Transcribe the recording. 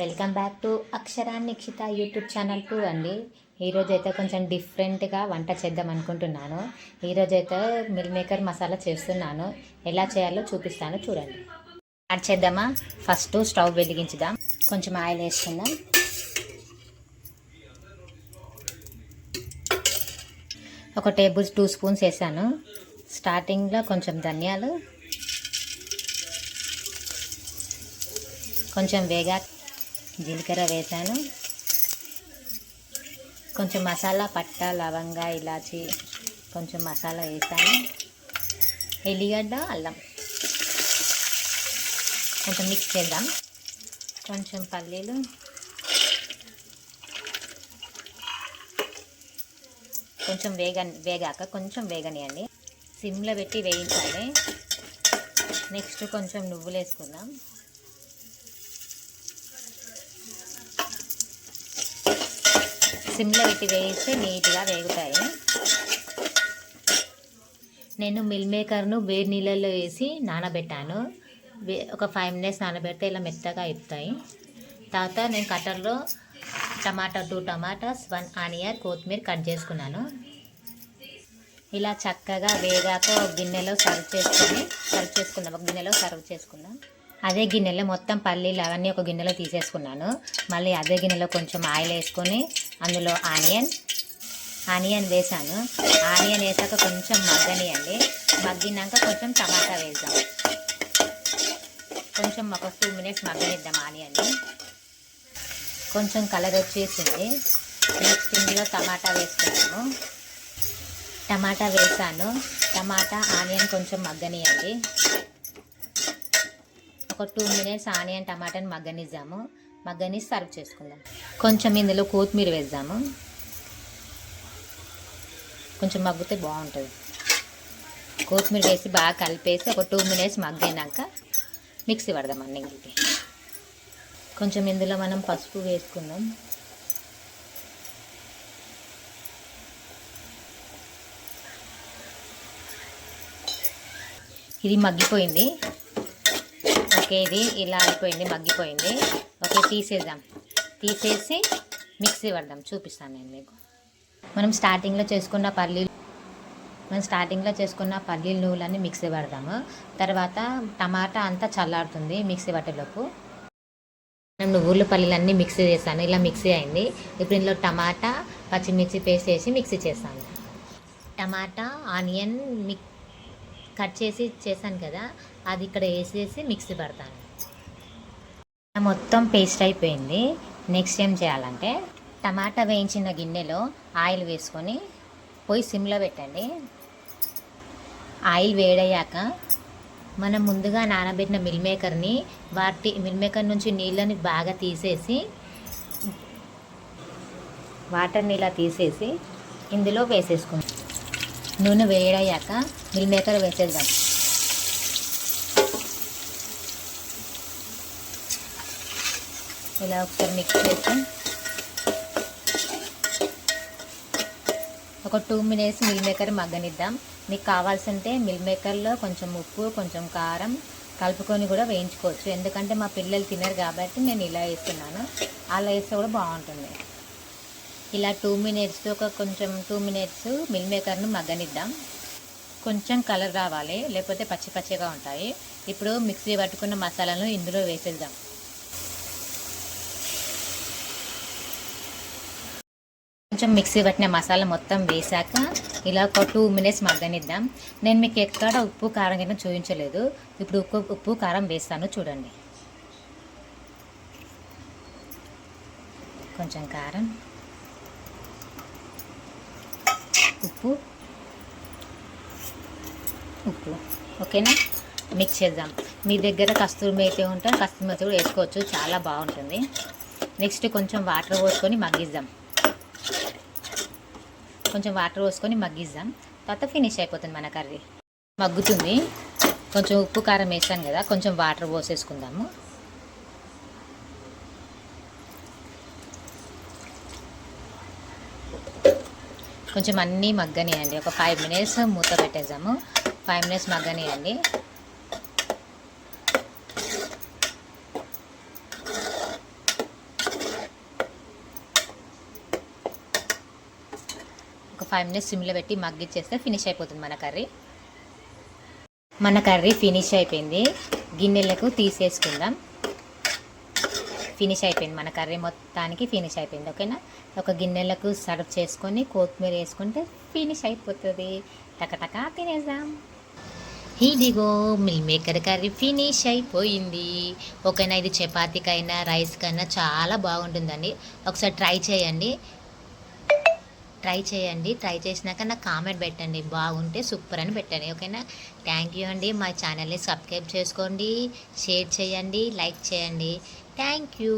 Welcome back to Akshara Nikshita YouTube channel two అండి. ఈరోజు అయితే కొంచెం డిఫరెంట్గా వంట చేద్దాం అనుకుంటున్నాను. ఈరోజు అయితే మిల్ మేకర్ మసాలా చేస్తున్నాను. ఎలా చేయాలో చూపిస్తాను చూడండి. యాడ్ చేద్దామా? ఫస్ట్ స్టవ్ వెలిగించుదాం. కొంచెం ఆయిల్ వేసుకుందాం. ఒక టేబుల్ టూ స్పూన్స్ వేసాను. స్టార్టింగ్లో కొంచెం ధనియాలు. కొంచెం వేగా జీలకర్ర వేసాను. కొంచెం మసాలా పట్ట లవంగా ఇలాచి కొంచెం మసాలా వేసాను. ఎల్లిగడ్డ అల్లం. కొంచెం మిక్స్ చేద్దాం. కొంచెం పల్లీలు. కొంచెం వేగ వేగాక కొంచెం వేగనియండి. సిమ్లో పెట్టి వేయించాలి. నెక్స్ట్ కొంచెం నువ్వులు వేసుకుందాం సిమ్లో పెట్టి వేయిస్తే నీట్గా వేగుతాయి. నేను మిల్ మేకర్ను వేడి నీళ్ళల్లో వేసి నానబెట్టాను. వే- ఒక ఫైవ్ మినిట్స్ నానబెడితే ఇలా మెత్తగా ఇస్తాయి తర్వాత నేను కట్టర్లో టమాటా టూ టమాటాస్ వన్ ఆనియన్ కొత్తిమీర కట్ చేసుకున్నాను. ఇలా చక్కగా వేగాక ఒక గిన్నెలో సర్వ్ చేసుకొని సర్వ్ చేసుకుందాం. ఒక గిన్నెలో సర్వ్ చేసుకుందాం. అదే గిన్నెలో మొత్తం పల్లీలు అవన్నీ ఒక గిన్నెలో తీసేసుకున్నాను. మళ్ళీ అదే గిన్నెలో కొంచెం ఆయిల్ వేసుకొని అందులో ఆనియన్ ఆనియన్ వేసాను. ఆనియన్ వేసాక కొంచెం మగ్గనియండి. మగ్గినాక కొంచెం టమాటా వేద్దాం. కొంచెం ఒక టూ మినిట్స్ మగ్గనిద్దాం ఆనియన్ని. కొంచెం కలర్ వచ్చేసింది. నెక్స్ట్ ఇందులో టమాటా వేసుకున్నాము టమాటా వేసాను. టమాటా ఆనియన్ కొంచెం మగ్గనియండి. ఒక టూ మినిట్స్ ఆనియన్ టమాటాని మగ్గనిద్దాము. మగ్గని సర్వ్ చేసుకుందాం. కొంచెం ఇందులో కొత్తిమీర వేద్దాము. కొంచెం మగ్గితే బాగుంటుంది. కొత్తిమీర వేసి బాగా కలిపేసి ఒక టూ మినిట్స్ మగ్గినాక మిక్సీ పడదాం అన్నింటికి కొంచెం ఇందులో మనం పసుపు వేసుకుందాం. ఇది మగ్గిపోయింది. ఓకే ఇది ఇలా అయిపోయింది మగ్గిపోయింది. ఓకే తీసేద్దాం. తీసేసి మిక్సీ పడదాం చూపిస్తాను నేను మీకు. మనం స్టార్టింగ్లో చేసుకున్న పల్లీలు మనం స్టార్టింగ్లో చేసుకున్న పల్లీలు నువ్వులన్నీ మిక్సీ పడదాము. తర్వాత టమాటా అంతా చల్లారుతుంది మిక్సీ పట్టేలోపు. మనం నువ్వులు పల్లీలన్నీ మిక్సీ చేశాను ఇలా మిక్సీ అయింది. ఇప్పుడు ఇందులో టమాటా పచ్చిమిర్చి పేస్ట్ వేసి మిక్సీ చేస్తాను. టమాటా ఆనియన్ మిక్ కట్ చేసి చేశాను కదా అది ఇక్కడ వేసేసి మిక్సీ పడతాను. మొత్తం పేస్ట్ అయిపోయింది. నెక్స్ట్ ఏం చేయాలంటే టమాటా వేయించిన గిన్నెలో ఆయిల్ వేసుకొని పోయి సిమ్లో పెట్టండి. ఆయిల్ వేడయ్యాక మనం ముందుగా నానబెట్టిన మిల్ మేకర్ని వాటి మిల్ మేకర్ నుంచి నీళ్ళని బాగా తీసేసి వాటర్ని ఇలా తీసేసి ఇందులో వేసేసుకుంటాం నూనె వేడయ్యాక మిల్ మేకర్ వేసేద్దాం. ఇలా ఒకసారి మిక్స్ చేసి ఒక టూ మినిట్స్ మిల్ మేకర్ మగ్గనిద్దాం. మీకు కావాల్సింటే మిల్ మేకర్లో కొంచెం ఉప్పు కొంచెం కారం కలుపుకొని కూడా వేయించుకోవచ్చు. ఎందుకంటే మా పిల్లలు తినరు కాబట్టి నేను ఇలా వేస్తున్నాను. అలా వేస్తే కూడా బాగుంటుంది. ఇలా టూ మినిట్స్ ఒక కొంచెం టూ మినిట్స్ మిల్ మేకర్ను మగ్గనిద్దాం. కొంచెం కలర్ రావాలి లేకపోతే పచ్చి పచ్చిగా ఉంటాయి. ఇప్పుడు మిక్సీ పట్టుకున్న మసాలాను ఇందులో వేసేద్దాం. కొంచెం మిక్సీ పట్టిన మసాలా మొత్తం వేసాక ఇలా ఒక టూ మినిట్స్ మగ్గనిద్దాం. నేను మీకు ఎక్కడ ఉప్పు కారం కింద చూపించలేదు. ఇప్పుడు ఉప్పు ఉప్పు కారం వేస్తాను చూడండి. కొంచెం కారం. ఉప్పు. ఉప్పు. ఓకేనా? మిక్స్ చేద్దాం. మీ దగ్గర కస్తూరి మేతి ఉంటే కస్తూరి మేతి కూడా వేసుకోవచ్చు. చాలా బాగుంటుంది. నెక్స్ట్ కొంచెం వాటర్ పోసుకొని మగ్గిద్దాం. కొంచెం వాటర్ పోసుకొని మగ్గిద్దాం. తర్వాత ఫినిష్ అయిపోతుంది మన కర్రీ. మగ్గుతుంది. కొంచెం ఉప్పు కారం వేసాం కదా కొంచెం వాటర్ పోసేసుకుందాము. కొంచెం అన్నీ మగ్గనియండి. ఒక ఫైవ్ మినిట్స్ మూత పెట్టేద్దాము. ఫైవ్ మినిట్స్ మగ్గనియండి. ఒక ఫైవ్ మినిట్స్ సిమ్లో పెట్టి మగ్గిచ్చేస్తే ఫినిష్ అయిపోతుంది మన కర్రీ. మన కర్రీ ఫినిష్ అయిపోయింది. గిన్నెలకు తీసేసుకుందాం. ఫినిష్ అయిపోయింది. మన కర్రీ మొత్తానికి ఫినిష్ అయిపోయింది. ఓకేనా? ఒక గిన్నెలకు సర్వ్ చేసుకొని కొత్తిమీర వేసుకుంటే ఫినిష్ అయిపోతుంది. టకటకా తినేద్దాం. ఇదిగో మిల్ మేకర్ కర్రీ ఫినిష్ అయిపోయింది. ఓకేనా? ఇది చపాతీకైనా రైస్కైనా చాలా బాగుంటుందండి. ఒకసారి ట్రై చేయండి. ట్రై చేయండి. ట్రై చేసినాక నాకు కామెంట్ పెట్టండి. బాగుంటే సూపర్ అని పెట్టండి. ఓకేనా? థ్యాంక్ యూ అండి. మా ఛానల్ని సబ్స్క్రైబ్ చేసుకోండి. షేర్ చేయండి. లైక్ చేయండి. Thank you